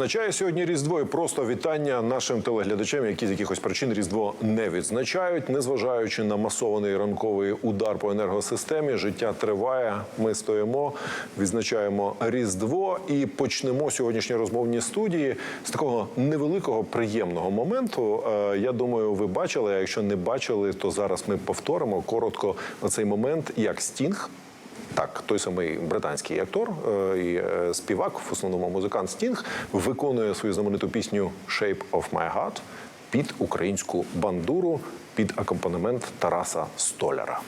відзначає сьогодні Різдво і просто вітання нашим телеглядачам, які з якихось причин Різдво не відзначають, незважаючи на масований ранковий удар по енергосистемі. Життя триває. Ми стоїмо, відзначаємо Різдво і почнемо сьогоднішні розмовні студії з такого невеликого приємного моменту. Е, Я думаю, ви бачили. А якщо не бачили, то зараз ми повторимо коротко оцей момент, як Стінг. Так, той самий британський актор е, і е, співак, в основному музикант Стінг, виконує свою знамениту пісню «Shape of my heart» під українську бандуру, під акомпанемент Тараса Столяра.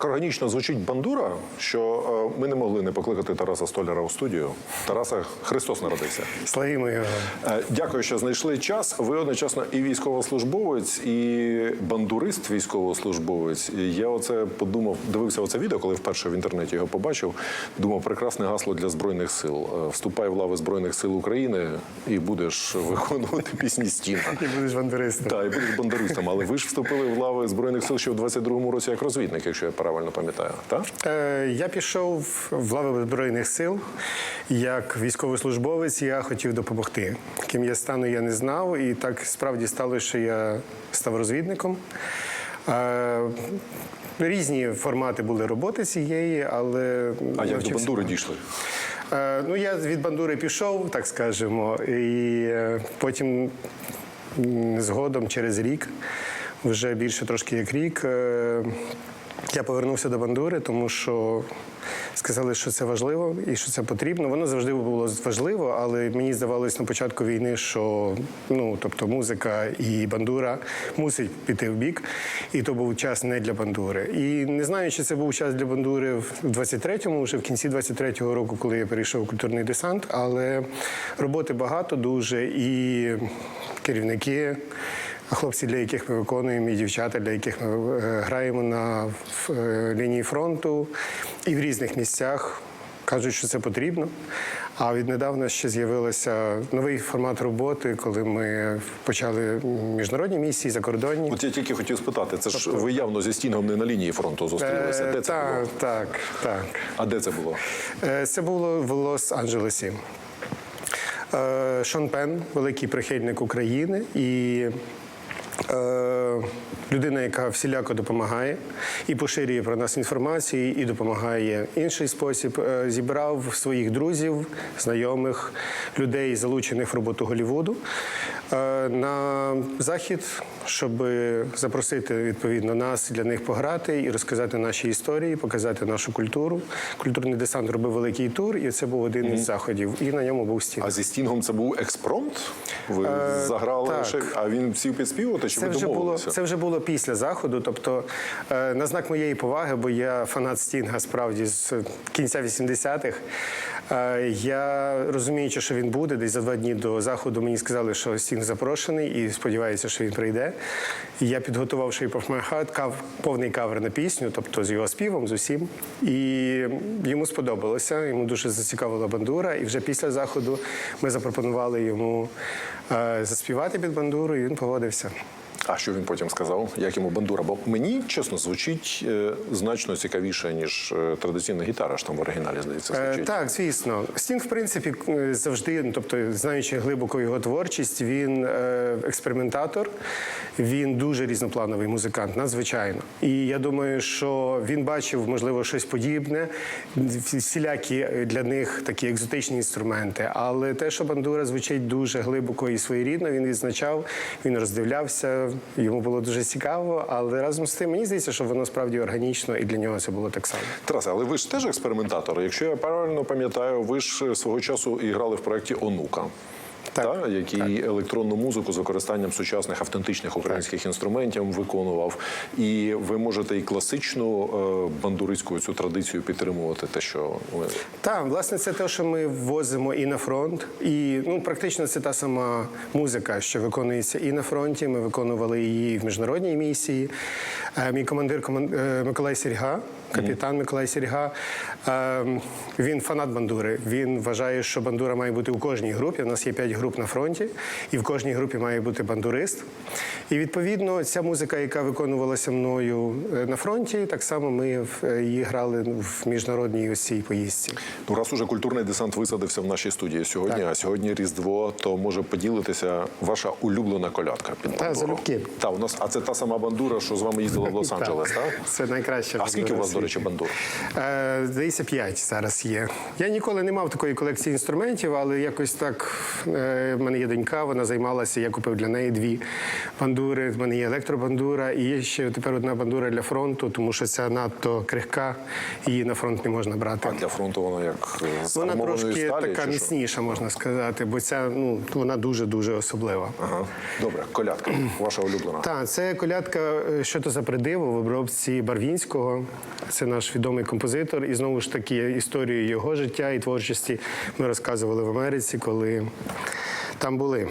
Так органічно звучить бандура, що е, ми не могли не покликати Тараса Столяра у студію. Тараса Христос народився. Славімо його. Е, Дякую, що знайшли час. Ви одночасно і військовослужбовець, і бандурист військовослужбовець. Я оце подумав, дивився оце відео, коли вперше в інтернеті його побачив. Думав, прекрасне гасло для збройних сил. Е, Вступай в лави збройних сил України і будеш виконувати пісні стіна. І будеш бандеристом. Так, і будеш бандеристом, але ви ж вступили в лави збройних сил ще в 22-му році як розвідник, якщо я правильно пам'ятаю. Так? Е, Я пішов в лави Збройних сил як військовослужбовець. Я хотів допомогти. Ким я стану, я не знав. І так справді сталося, що я став розвідником. Е, Різні формати були роботи цієї, але А як до бандури дійшли? Е, Ну, я від бандури пішов, так скажемо, і потім згодом через рік, вже більше трошки як рік, я повернувся до бандури, тому що сказали, що це важливо і що це потрібно. Воно завжди було важливо, але мені здавалось на початку війни, що ну, тобто музика і бандура мусить піти в бік. І то був час не для бандури. І не знаю, чи це був час для бандури в 23-му, вже в кінці 23-го року, коли я перейшов у культурний десант, але роботи багато дуже і керівники. Хлопці, для яких ми виконуємо, і дівчата, для яких ми е, граємо на е, лінії фронту і в різних місцях кажуть, що це потрібно. А віднедавна ще з'явився новий формат роботи, коли ми почали міжнародні місії закордонні. От я тільки хотів спитати, це ж ви явно зі стінгом не на лінії фронту зустрілися. Е, Де це так, було? так, так. А де це було? Це було в Лос-Анджелесі. Шон Пен, великий прихильник України і людина, яка всіляко допомагає і поширює про нас інформацію, і допомагає інший спосіб. Е, Зібрав своїх друзів, знайомих, людей, залучених в роботу Голлівуду е, на захід, щоб запросити відповідно нас для них пограти і розказати наші історії, показати нашу культуру. Культурний десант робив великий тур, і це був один із заходів. І на ньому був стіл. А зі стінгом це був експромт? Ви Е, заграли так. ще, а він сів підспівувати, чи Це ви вже було це вже було після заходу. Тобто, е, на знак моєї поваги, бо я фанат Стінга справді з кінця 80-х. Е, я розуміючи, що він буде, десь за два дні до заходу мені сказали, що Стінг запрошений, і сподіваюся, що він прийде. І я підготував Shape of My Heart, кав, повний кавер на пісню, тобто з його співом, з усім. І йому сподобалося, йому дуже зацікавила бандура. І вже після заходу ми запропонували йому е, заспівати під бандуру, і він погодився. А що він потім сказав? Як йому бандура? Бо мені чесно звучить е, значно цікавіше, ніж е, традиційна гітара, ж там в оригіналі здається Е, звучить. Так, звісно. Стінг, в принципі, завжди, ну, тобто, знаючи глибоко його творчість, він е, експериментатор, він дуже різноплановий музикант, надзвичайно. І я думаю, що він бачив, можливо, щось подібне, всілякі для них такі екзотичні інструменти. Але те, що бандура звучить дуже глибоко і своєрідно, він відзначав, він роздивлявся, йому було дуже цікаво. Але разом з тим, мені здається, що воно справді органічно, і для нього це було так само. Тарасе, але ви ж теж експериментатор. Якщо я правильно пам'ятаю, ви ж свого часу і грали в проєкті Онука. Так, та, який електронну музику з використанням сучасних автентичних українських інструментів виконував, і ви можете і класичну е, бандуристську цю традицію підтримувати. Те, що ви Так, власне, це те, що ми возимо і на фронт, і ну практично це та сама музика, що виконується і на фронті. Ми виконували її в міжнародній місії. Е, Мій командир коман- е, Миколай Сірга, капітан Миколай Сірга. е, Він фанат бандури. Він вважає, що бандура має бути у кожній групі. У нас є п'ять груп на фронті, і в кожній групі має бути бандурист. І відповідно ця музика, яка виконувалася мною е, на фронті, так само ми е, її грали в міжнародній ось цій поїздці. ну раз уже культурний десант висадився в нашій студії сьогодні, а сьогодні Різдво, то може поділитися ваша улюблена колядка під Та, залюбки. Та у нас, а це та сама бандура, що з вами їздила в Лос-Анджелес, так? Це найкраще. А скільки у вас, до речі, бандур? Е, Здається, п'ять зараз є. Я ніколи не мав такої колекції інструментів, але якось так е, в мене є донька, вона займалася. Я купив для неї дві бандури. В мене є електробандура, і є ще тепер одна бандура для фронту, тому що ця надто крихка, її на фронт не можна брати. А для фронту вона як е, Вона трошки сталі, така міцніша, можна сказати, бо ця ну вона дуже дуже особлива. Ага. Добре, колядка, ваша улюблена. Так, це колядка е, що то за придиво в обробці Барвінського. Це наш відомий композитор. І знову ж таки історію його життя і творчості ми розказували в Америці, коли там були.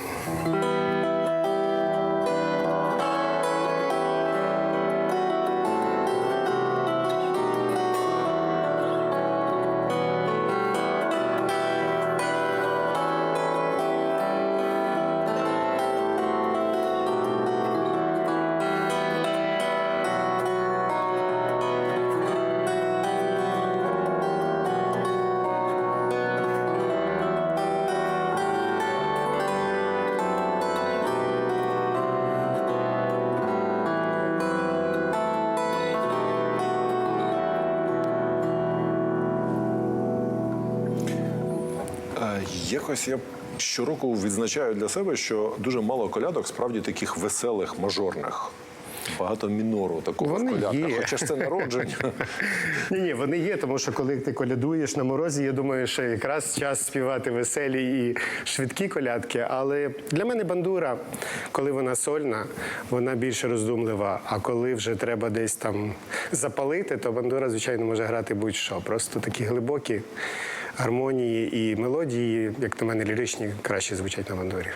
Якось я щороку відзначаю для себе, що дуже мало колядок справді таких веселих, мажорних. Багато мінору такого Вони в колядках. є. Хоча ж це народження. Ні, ні, вони є, тому що коли ти колядуєш на морозі, я думаю, що якраз час співати веселі і швидкі колядки. Але для мене бандура, коли вона сольна, вона більше роздумлива. А коли вже треба десь там запалити, то бандура, звичайно, може грати будь-що. Просто такі глибокі гармонії і мелодії, як на мене, ліричні, краще звучать на бандурі.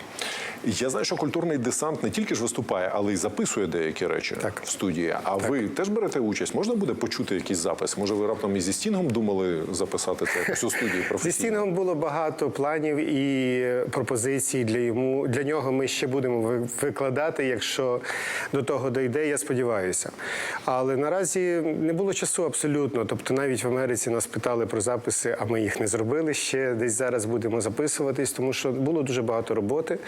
Я знаю, що культурний десант не тільки ж виступає, але й записує деякі речі Так. в студії. А ви теж берете участь? Можна буде почути якийсь запис? Може, ви раптом і зі стінгом думали записати це якось у студії Зі? Стінгом було багато планів і пропозицій для йому. Для нього ми ще будемо викладати, якщо до того дойде, я сподіваюся. Але наразі не було часу абсолютно. Тобто, навіть в Америці нас питали про записи, а ми їх не зробили ще. Десь зараз будемо записуватись, тому що було дуже багато роботи.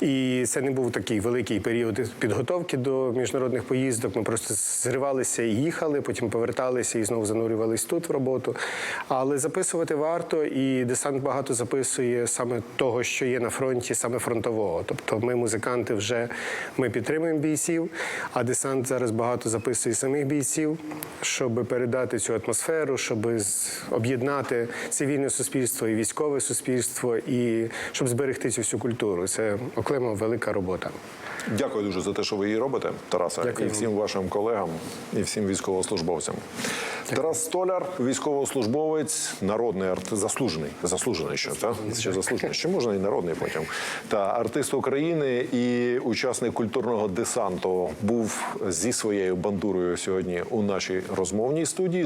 І це не був такий великий період підготовки до міжнародних поїздок. Ми просто зривалися і їхали, потім поверталися і знову занурювались тут в роботу. Але записувати варто, і десант багато записує саме того, що є на фронті, саме фронтового. Тобто ми, музиканти, вже ми підтримуємо бійців, а десант зараз багато записує самих бійців, щоб передати цю атмосферу, щоб об'єднати цивільне суспільство і військове суспільство, і щоб зберегти цю всю культуру. Це окремо велика робота. Дякую дуже за те, що ви її робите, Тараса, Дякую і всім вашим колегам, і всім військовослужбовцям. Тарас Столяр, військовослужбовець, народний арт, заслужений, заслужений ще, так? Ще заслужений. Ще можна і народний потім. Та артист України і учасник культурного десанту був зі своєю бандурою сьогодні у нашій розмовній студії.